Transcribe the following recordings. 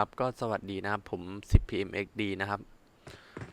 ครับก็สวัสดีนะครับผม 10pmxd นะครับ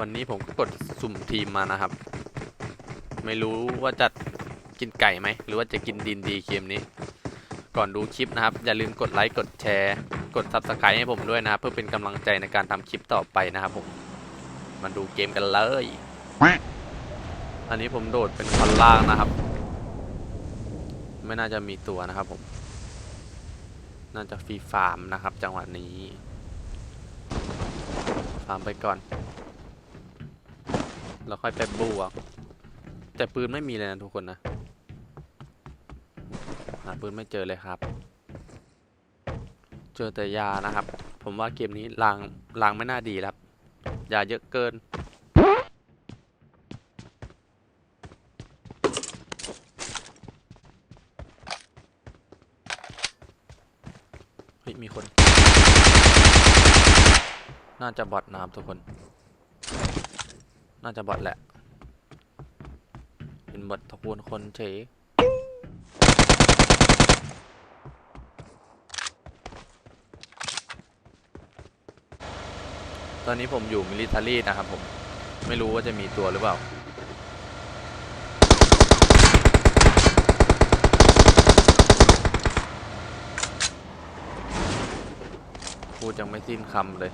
วันนี้ผมก็กดสุ่มทีมมานะครับ ไม่รู้ว่าจะกินไก่ไหม หรือว่าจะกินดินดีเกมนี้ ก่อนดูคลิปนะครับ อย่าลืมกดไลค์กดแชร์ กด subscribe ให้ผมด้วยนะครับ เพื่อเป็นกำลังใจในการทำคลิปต่อไปนะครับผม มาดูเกมกันเลย อันนี้ผมโดดเป็นคนล่างนะครับ ไม่น่าจะมีตัวนะครับผม น่าจะฟรีฟาร์มนะครับ จังหวะนี้ ฟาร์มไปก่อนแล้วค่อยไปบวกแต่ปืนไม่มีเลยนะทุกคนนะ หาปืนไม่เจอเลยครับ เจอแต่ยานะครับ ผมว่าเกมนี้ลางลางไม่น่าดีครับ ยาเยอะเกินเฮ้ยมีคน น่าจะบอทนะครับทุกคน น่าจะบอทแหละ เป็นบอทตะกูลคนเฉยตอนนี้ผมอยู่มิลิ t ารีนะครับผม ไม่รู้ว่าจะมีตัวหรือเปล่า พูดยังไม่สิ้นคำเลย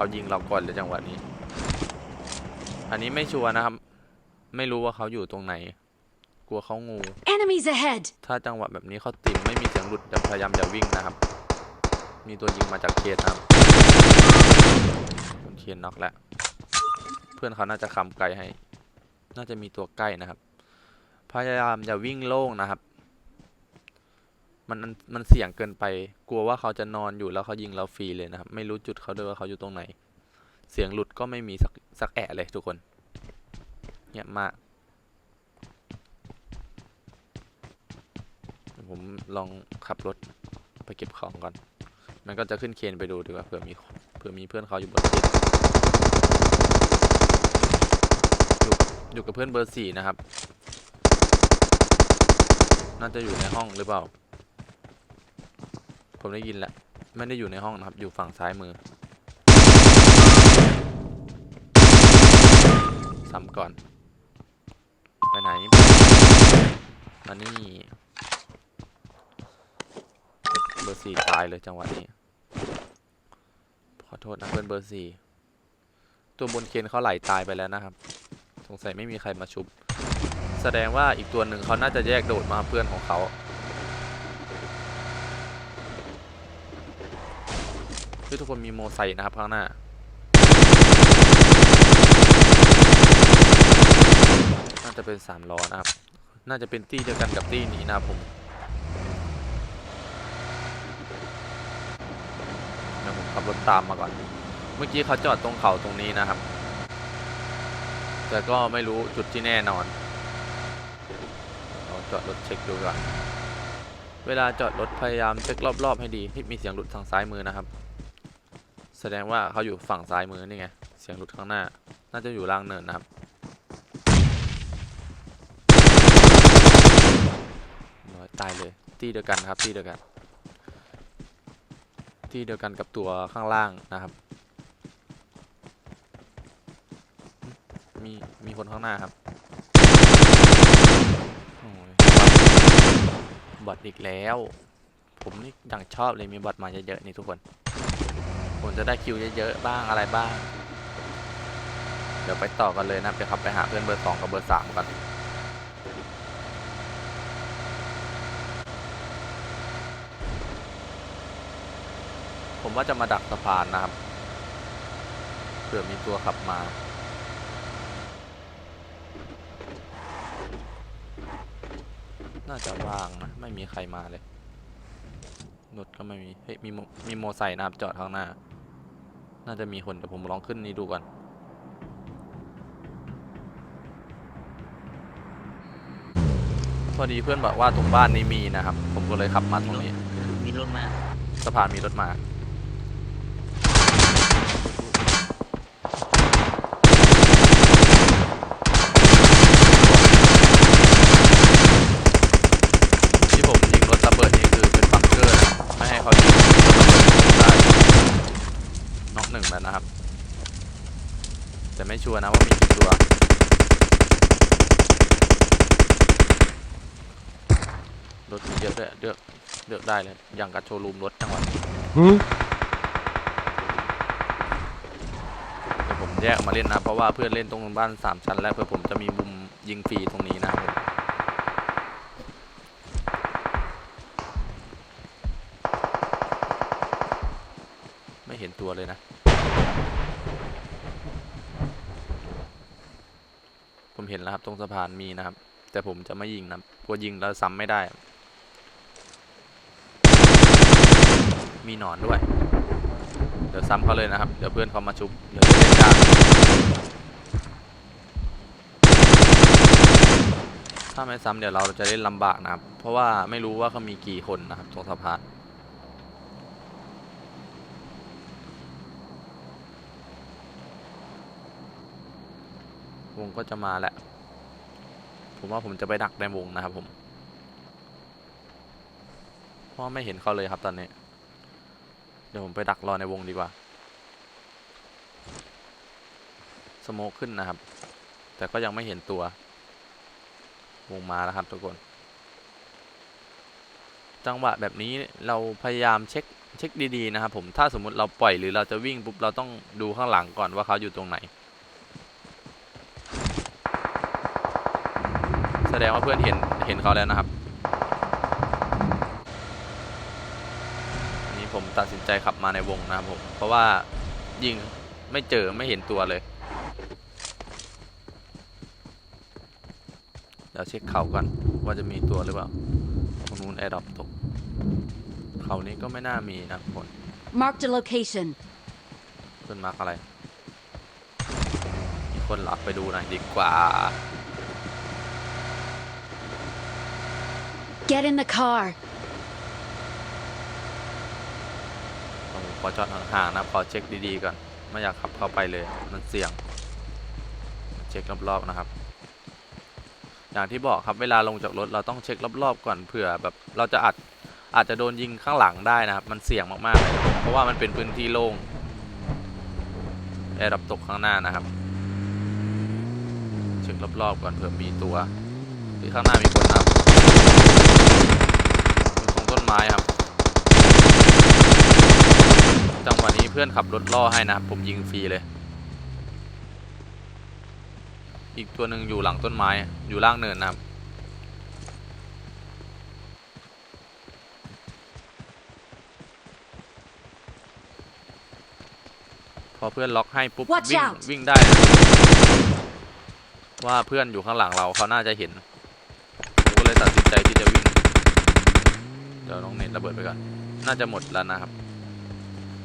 เขายิงเราก่อนเลยจังหวะนี้ อันนี้ไม่ชัวร์นะครับ ไม่รู้ว่าเขาอยู่ตรงไหน กลัวเขางู Enemies ahead! ถ้าจังหวะแบบนี้เขาติมไม่มีเสียงหลุดจะพยายามจะวิ่งนะครับ มีตัวยิงมาจากเคนนะครับคนเคนน็อกแล้ว เพื่อนเขาน่าจะคำไกลให้ น่าจะมีตัวใกล้นะครับ พยายามอย่าวิ่งโล่งนะครับ มันมันเสี่ยงเกินไป กลัวว่าเขาจะนอนอยู่แล้วเขายิงเราฟรีเลยนะครับ ไม่รู้จุดเขาด้วยว่าเขาอยู่ตรงไหน เสียงหลุดก็ไม่มีสักสักแอะเลยทุกคนเงียบมาก ผมลองขับรถไปเก็บของก่อน มันก็จะขึ้นเคนไปดูดีกว่าเผื่อมีเผื่อมีเพื่อนเขาอยู่บนเคนอยู่อยู่กับเพื่อนเบอร์สี่นะครับ น่าจะอยู่ในห้องหรือเปล่า ผมได้ยินแหละไม่ได้อยู่ในห้องนะครับ อยู่ฝั่งซ้ายมือซ้ำก่อน ไปไหน มานี่ เบอร์สี่ตายเลยจังหวะนี้ ขอโทษนะเพื่อนเบอร์สี่ ตัวบนเคนเขาไหลตายไปแล้วนะครับ สงสัยไม่มีใครมาชุบ แสดงว่าอีกตัวหนึ่งเขาน่าจะแยกโดดมาเพื่อนของเขา คือทุกคนมีโมไซค์นะครับข้างหน้า น่าจะเป็นสามล้อนะครับ น่าจะเป็นตี้เดียวกันกับตี้นี้นะครับผมเดี๋ยวผมขับรถตามมาก่อน เมื่อกี้เขาจอดตรงเขาตรงนี้นะครับ แต่ก็ไม่รู้จุดที่แน่นอนเราจอดรถเช็คดูก่อนเวลาจอดรถพยายามเช็ครอบๆให้ดีที่มีเสียงหลุดทางซ้ายมือนะครับ แสดงว่าเขาอยู่ฝั่งซ้ายมือนี่ไง เสียงหลุดข้างหน้า น่าจะอยู่ล่างเนินนะครับร้อยตายเลยตีเดียวกันครับตีเดียวกันที่เดียวกันกับตัวข้างล่างนะครับ มีมีคนข้างหน้าครับโอ้ยบอทอีกแล้ว ผมนี่อย่างชอบเลยมีบอทมาเยอะๆนี่ทุกคน ผมจะได้คิวเยอะๆบ้างอะไรบ้าง เดี๋ยวไปต่อกันเลยนะครับเดี๋ยวขับไปหาเพื่อนเบอร์สองกับเบอร์สามกันผมว่าจะมาดักสะพานนะครับเผื่อมีตัวขับมา น่าจะว่างนะ ไม่มีใครมาเลยรถก็ไม่มี เฮ้ย มีมมีโมไซค์นะครับ จอดข้างหน้า น่าจะมีคนแต่ผมลองขึ้นนี้ดูก่อนพอดีเพื่อนบอกว่าตรงบ้านนี้มีนะครับ ผมก็เลยขับมาตรงนี้มีรถมาสะพานมีรถมาที่ผมยิงรถระเบิดนี่คือเป็นบังเกอร์นะไม่ให้เขายิงรถระเบิดได้ นึ่งแล้วนะครับ แต่ไม่ชัวร์นะว่ามีกี่ตัว รถมีเยอะด้วยเลือกเลือกได้เลย อย่างกับโชว์รูมรถจังหวัดนี้เดี๋ยวผมแยกออกมาเล่นนะ เพราะว่าเพื่อนเล่นตรงบ้านสามชั้น แล้วเพื่อผมจะมีมุมยิงฟรีตรงนี้นะครับผมไม่เห็นตัวเลยนะ ผมเห็นแล้วครับ ตรงสะพานมีนะครับ แต่ผมจะไม่ยิงนะครับกลัวยิงแล้วซ้ำไม่ได้ มีหนอนด้วย เดี๋ยวซ้ำเขาเลยนะครับ เดี๋ยวเพื่อนเขามาชุบ เดี๋ยวเล่นยากถ้าไม่ซ้ำเดี๋ยวเราจะเล่นลำบากนะครับ เพราะว่าไม่รู้ว่าเขามีกี่คนนะครับตรงสะพาน วงก็จะมาแหละผมว่าผมจะไปดักในวงนะครับผมเพราะว่าไม่เห็นเขาเลยครับตอนนี้ เดี๋ยวผมไปดักรอในวงดีกว่า สโมกขึ้นนะครับ แต่ก็ยังไม่เห็นตัว วงมาแล้วครับทุกคน จังหวะแบบนี้เราพยายามเช็คเช็คดีๆนะครับผม ถ้าสมมติเราปล่อยหรือเราจะวิ่งปุ๊บเราต้องดูข้างหลังก่อนว่าเขาอยู่ตรงไหน แสดงว่าเพื่อนเห็นเห็นเขาแล้วนะครับอันนี้ผมตัดสินใจขับมาในวงนะครับผม เพราะว่ายิงไม่เจอไม่เห็นตัวเลย เดี๋ยวเช็คเขาก่อนว่าจะมีตัวหรือเปล่าตรงนู้นแอร์ดรอปตก เขานี้ก็ไม่น่ามีนะทุกคน Marked a location. เพื่อนมาร์กอะไร มีคนหลักไปดูหน่อยดีกว่า Get in the car. ผมขอจอดห่างๆนะขอเช็คดีๆก่อน ไม่อยากขับเข้าไปเลย มันเสี่ยง เช็ครอบๆนะครับ อย่างที่บอกครับเวลาลงจากรถเราต้องเช็ครอบๆก่อนเผื่อแบบเราจะอาจอาจจะโดนยิงข้างหลังได้นะครับ มันเสี่ยงมากๆ เพราะว่ามันเป็นพื้นที่โล่งแอร์ดับตกข้างหน้านะครับ เช็ครอบๆก่อนเผื่อมีตัวที่ข้างหน้ามีคนนะครับอยู่ตรงต้นไม้ครับ จังหวะนี้ เพื่อนขับรถล่อให้นะครับผมยิงฟรีเลย อีกตัวหนึ่งอยู่หลังต้นไม้ อยู่ล่างเนินนะครับพอเพื่อนล็อกให้ปุ๊บ Watch วิ่ง out วิ่งได้นะว่าเพื่อนอยู่ข้างหลังเราเขาน่าจะเห็นผมก็เลยตัดสินใจที่จะวิ่งเดี๋ยวน้องเน็ตระเบิดไปก่อนน่าจะหมดแล้วนะครับ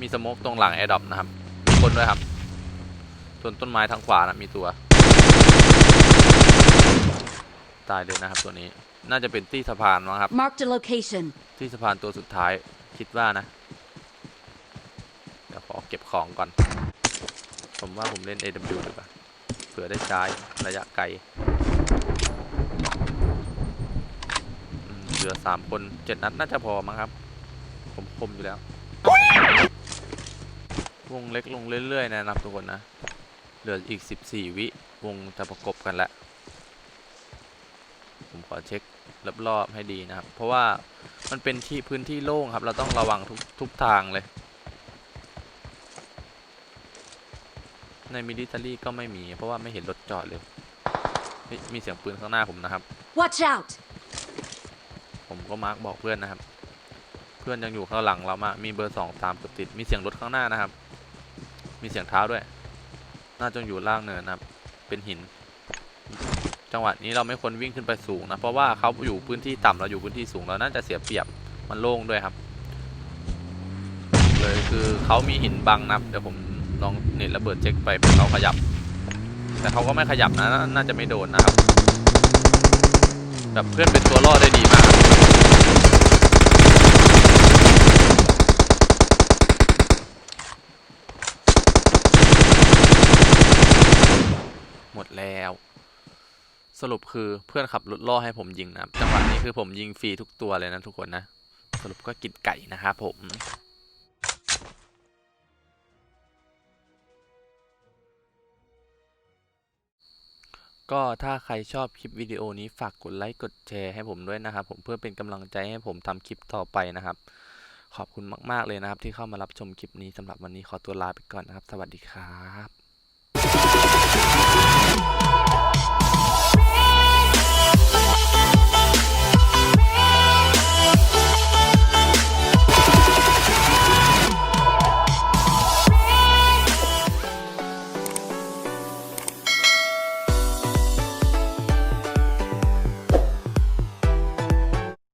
มีสโมกตรงหลังแอร์ดอปนะครับมีคนด้วยครับส่วนต้นไม้ทางขวานะมีตัว ตายเลยนะครับตัวนี้ น่าจะเป็นที่สะพานมั้งครับ Marked a location. ที่สะพานตัวสุดท้ายคิดว่านะ เดี๋ยวขอเก็บของก่อน ผมว่าผมเล่น AW ดีกว่าเผื่อได้ใช้ระยะไกลอืมเหลือสามคนเจ็ดนัดน่าจะพอมั้งครับ ผมคมอยู่แล้ว วงเล็กลงเรื่อยๆนะครับทุกคนนะ เหลืออีก 14 วิวงจะประกบกันแล้วผมขอเช็ครอบๆให้ดีนะครับ เพราะว่ามันเป็นที่พื้นที่โล่งครับ เราต้องระวังทุกทุกทางเลย ในมิลิเตอรี่ก็ไม่มี เพราะว่าไม่เห็นรถจอดเลยเฮ้ยมีเสียงปืนข้างหน้าผมนะครับ Watch out. ผมก็มาร์กบอกเพื่อนนะครับ เพื่อนยังอยู่ข้างหลังเรามามีเบอร์สองตามติดติด มีเสียงรถข้างหน้านะครับ มีเสียงเท้าด้วย น่าจะอยู่ล่างเนินนะครับ เป็นหิน จังหวะนี้เราไม่ควรวิ่งขึ้นไปสูงนะ เพราะว่าเขาอยู่พื้นที่ต่ำเราอยู่พื้นที่สูงเราน่าจะเสียเปรียบ มันโล่งด้วยครับ เลยคือเขามีหินบังนะเดี๋ยวผมลองเน็ตระเบิดเช็คไปเพื่อเขาขยับ แต่เขาก็ไม่ขยับนะ น่าจะไม่โดนนะครับ แบบเพื่อนเป็นตัวล่อได้ดีมาก สรุปคือเพื่อนขับรถล่อให้ผมยิงนะจังหวะนี้คือผมยิงฟรีทุกตัวเลยนะทุกคนนะ สรุปก็กินไก่นะครับผมก็ถ้าใครชอบคลิปวิดีโอนี้ฝากกดไลค์กดแชร์ให้ผมด้วยนะครับ ผมเพื่อเป็นกำลังใจให้ผมทำคลิปต่อไปนะครับ ขอบคุณมาก ๆ เลยนะครับ ที่เข้ามารับชมคลิปนี้สำหรับวันนี้ขอตัวลาไปก่อนนะครับ สวัสดีครับ